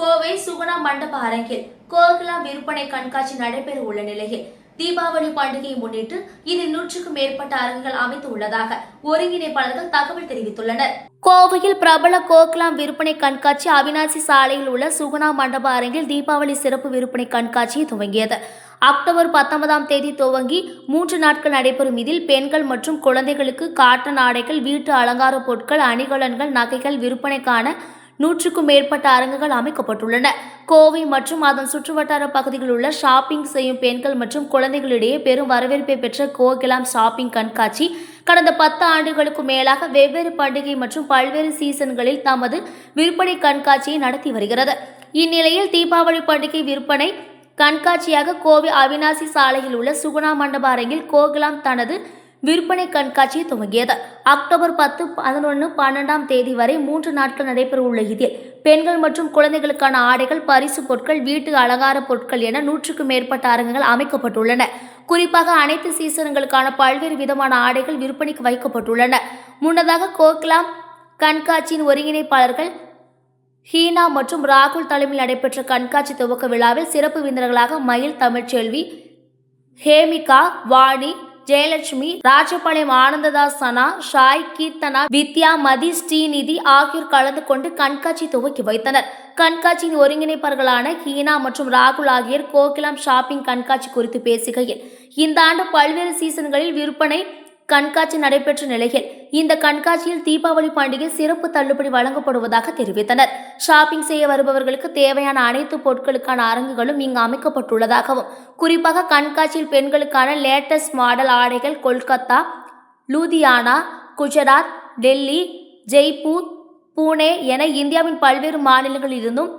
கோவை சுகுணா மண்டப அரங்கில் கோகிலா விற்பனை கண்காட்சி நடைபெற உள்ள நிலையில் தீபாவளி பண்டிகையை முன்னிட்டு இதில் நூற்றுக்கும் மேற்பட்ட அரங்குகள் அமைத்து உள்ளதாக ஒருங்கிணைப்பாளர்கள் தகவல் தெரிவித்துள்ளனர். கோவையில் பிரபல கோக்லாம் விற்பனை கண்காட்சி அவினாசி சாலையில் உள்ள சுகுணா மண்டப அரங்கில் தீபாவளி சிறப்பு விற்பனை கண்காட்சியை துவங்கியது. அக்டோபர் பத்தொன்பதாம் தேதி துவங்கி மூன்று நாட்கள் நடைபெறும் இதில் பெண்கள் மற்றும் குழந்தைகளுக்கு காட்டன் ஆடைகள் வீட்டு அலங்கார பொருட்கள் அணிகலன்கள் நகைகள் விற்பனைக்கான நூற்றுக்கும் மேற்பட்ட அரங்குகள் அமைக்கப்பட்டுள்ளன. கோவை மற்றும் அதன் சுற்றுவட்டார பகுதிகளில் உள்ள ஷாப்பிங் செய்யும் பெண்கள் மற்றும் குழந்தைகளிடையே பெரும் வரவேற்பை பெற்ற கோகிலாம் ஷாப்பிங் கண்காட்சி கடந்த பத்து ஆண்டுகளுக்கு மேலாக வெவ்வேறு பண்டிகை மற்றும் பல்வேறு சீசன்களில் தமது விற்பனை கண்காட்சியை நடத்தி வருகிறது. இந்நிலையில் தீபாவளி பண்டிகை விற்பனை கண்காட்சியாக கோவை அவினாசி சாலையில் உள்ள சுகுணா மண்டப அரங்கில் கோகுலாம் தனது விற்பனை கண்காட்சியை துவங்கியது. அக்டோபர் பத்து பதினொன்று பன்னெண்டாம் தேதி வரை மூன்று நாட்கள் நடைபெறவுள்ள இதில் பெண்கள் மற்றும் குழந்தைகளுக்கான ஆடைகள் பரிசு பொருட்கள் வீட்டு அலங்கார பொருட்கள் என நூற்றுக்கும் மேற்பட்ட அரங்குகள் அமைக்கப்பட்டுள்ளன. குறிப்பாக அனைத்து சீசன்களுக்கான பல்வேறு விதமான ஆடைகள் விற்பனைக்கு வைக்கப்பட்டுள்ளன. முன்னதாக கோக்லாம் கண்காட்சியின் ஒருங்கிணைப்பாளர்கள் ஹீனா மற்றும் ராகுல் தலைமையில் நடைபெற்ற கண்காட்சி துவக்க விழாவில் சிறப்பு விருந்தினர்களாக மயில் தமிழ்ச்செல்வி ஹேமிகா வாணி ஜெயலட்சுமி ராஜபாளையம் ஆனந்ததாஸ் சனா ஷாய் கீர்த்தனா வித்யா மதி ஸ்ரீநிதி ஆகியோர் கலந்து கொண்டு கண்காட்சி துவக்கி வைத்தனர். கண்காட்சியின் ஒருங்கிணைப்பாளர்களான ஹீனா மற்றும் ராகுல் ஆகியோர் கோகிலாம் ஷாப்பிங் கண்காட்சி குறித்து பேசுகையில் இந்த ஆண்டு பல்வேறு சீசன்களில் விற்பனை கண்காட்சி நடைபெற்ற நிலையில் இந்த கண்காட்சியில் தீபாவளி பண்டிகை சிறப்பு தள்ளுபடி வழங்கப்படுவதாக தெரிவித்தனர். ஷாப்பிங் செய்ய வருபவர்களுக்கு தேவையான அனைத்து பொருட்களுக்கான அரங்குகளும் இங்கு அமைக்கப்பட்டுள்ளதாகவும் குறிப்பாக கண்காட்சியில் பெண்களுக்கான லேட்டஸ்ட் மாடல் ஆடைகள் கொல்கத்தா லூதியானா குஜராத் டெல்லி ஜெய்ப்பூர் பூனே என இந்தியாவின் பல்வேறு மாநிலங்களில் இருந்தும்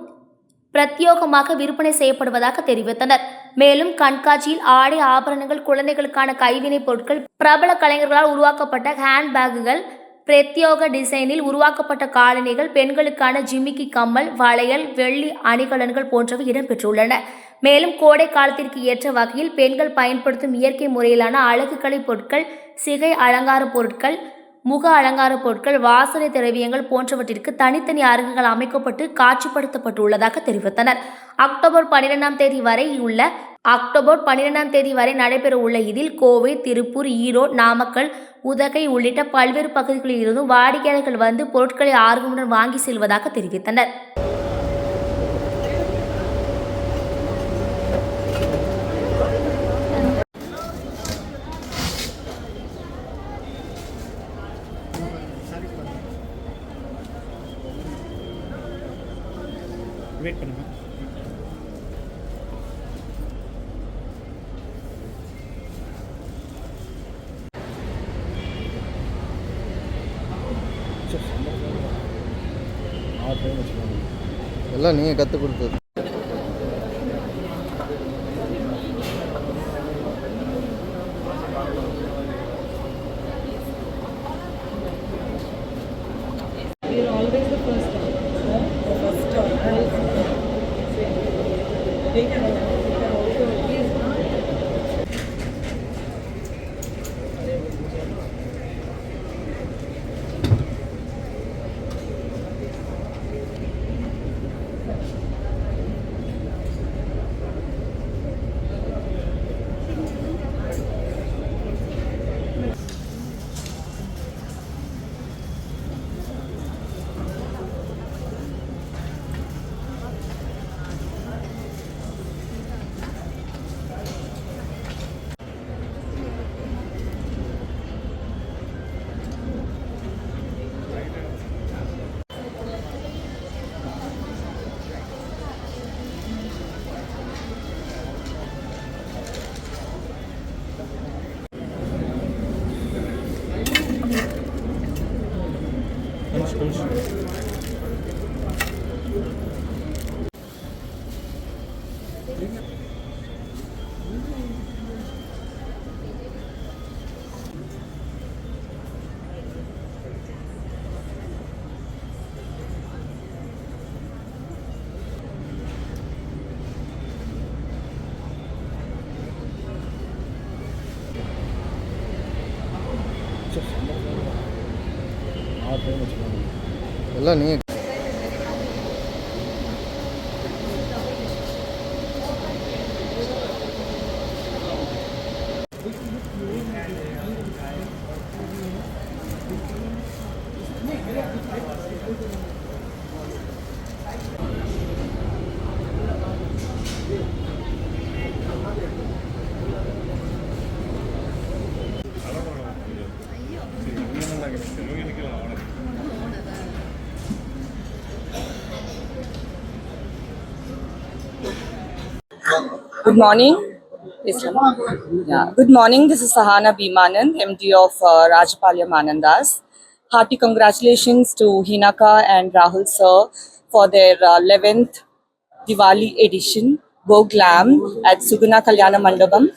பிரத்யேகமாக விற்பனை செய்யப்படுவதாக தெரிவித்தனர். மேலும் கண்காட்சியில் ஆடை ஆபரணங்கள் குழந்தைகளுக்கான கைவினைப் பொருட்கள் பிரபல கலைஞர்களால் உருவாக்கப்பட்ட ஹேண்ட்பேக்குகள் பிரத்யோக டிசைனில் உருவாக்கப்பட்ட காலணிகள் பெண்களுக்கான ஜிமிக்கி கம்மல் வளையல் வெள்ளி அணிகலன்கள் போன்றவை இடம்பெற்றுள்ளன. மேலும் கோடை காலத்திற்கு ஏற்ற வகையில் பெண்கள் பயன்படுத்தும் இயற்கை முறையிலான அழகுக்கலை பொருட்கள் சிகை அலங்கார பொருட்கள் முக அலங்கார பொருட்கள் வாசனை திரவியங்கள் போன்றவற்றிற்கு தனித்தனி அரங்குகள் அமைக்கப்பட்டு காட்சிப்படுத்தப்பட்டுள்ளதாக தெரிவித்தனர். அக்டோபர் பனிரெண்டாம் தேதி வரை உள்ள அக்டோபர் பனிரெண்டாம் தேதி வரை நடைபெற உள்ள இதில் கோவை திருப்பூர் ஈரோடு நாமக்கல் உதகை உள்ளிட்ட பல்வேறு பகுதிகளில் இருந்தும் வாடிக்கையாளர்கள் வந்து பொருட்களை ஆர்வமுடன் வாங்கி செல்வதாக தெரிவித்தனர். எல்லாம் நீங்கள் கற்றுக் கொடுத்தது Thank you. Konuş. Thank you. எல்லாம் நீங்கள் Thank you. Good morning. Islam. Yeah. Good morning. This is Sahana Bhimanand, MD of uh, Rajapalyam Anandas. Hearty congratulations to Hinaka and Rahul sir for their uh, 11th Diwali edition, Go Glam at Suguna Kalyana Mandapam.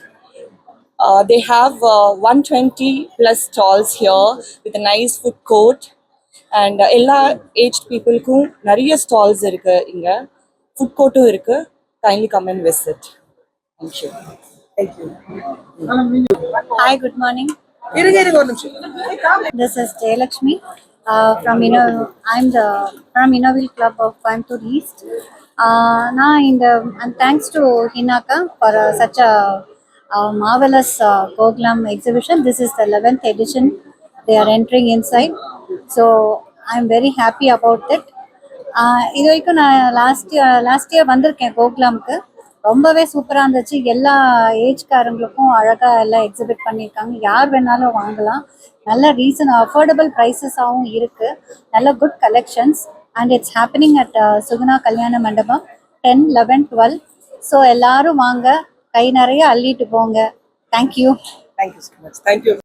Uh, they have uh, 120 plus stalls here with a nice food court and uh, எல்லா aged பீப்புளுக்கும் நிறைய stalls இருக்கு இங்க food கோர்ட்டும் இருக்கு kindly come and visit Hi, good morning. இருங்க இருங்க ஒரு நிமிஷம் uh. I'm the from Innoville Club of Coimbatore East. Uh, now, in the and thanks to Hinaka for uh, such a, a marvelous uh, Goglam exhibition. This is the 11th edition. They are entering inside, so I'm very happy about it. Uh, இது வரைக்கும் நான் last year last year வந்திருக்கேன் கோகுலாமுக்கு ரொம்பவே சூப்பராக இருந்துச்சு. எல்லா ஏஜ்காரங்களுக்கும் அழகாக எல்லாம் எக்ஸிபிட் பண்ணியிருக்காங்க. யார் வேணாலும் வாங்கலாம். நல்ல ரீசன் அஃபோர்டபுள் ப்ரைஸஸாகவும் இருக்குது நல்ல good collections and it's happening at Suguna Kalyana Mandapam ten eleven twelve so எல்லாரும் வாங்க. கை நிறைய அள்ளிட்டு போங்க. Thank you thank you so much thank you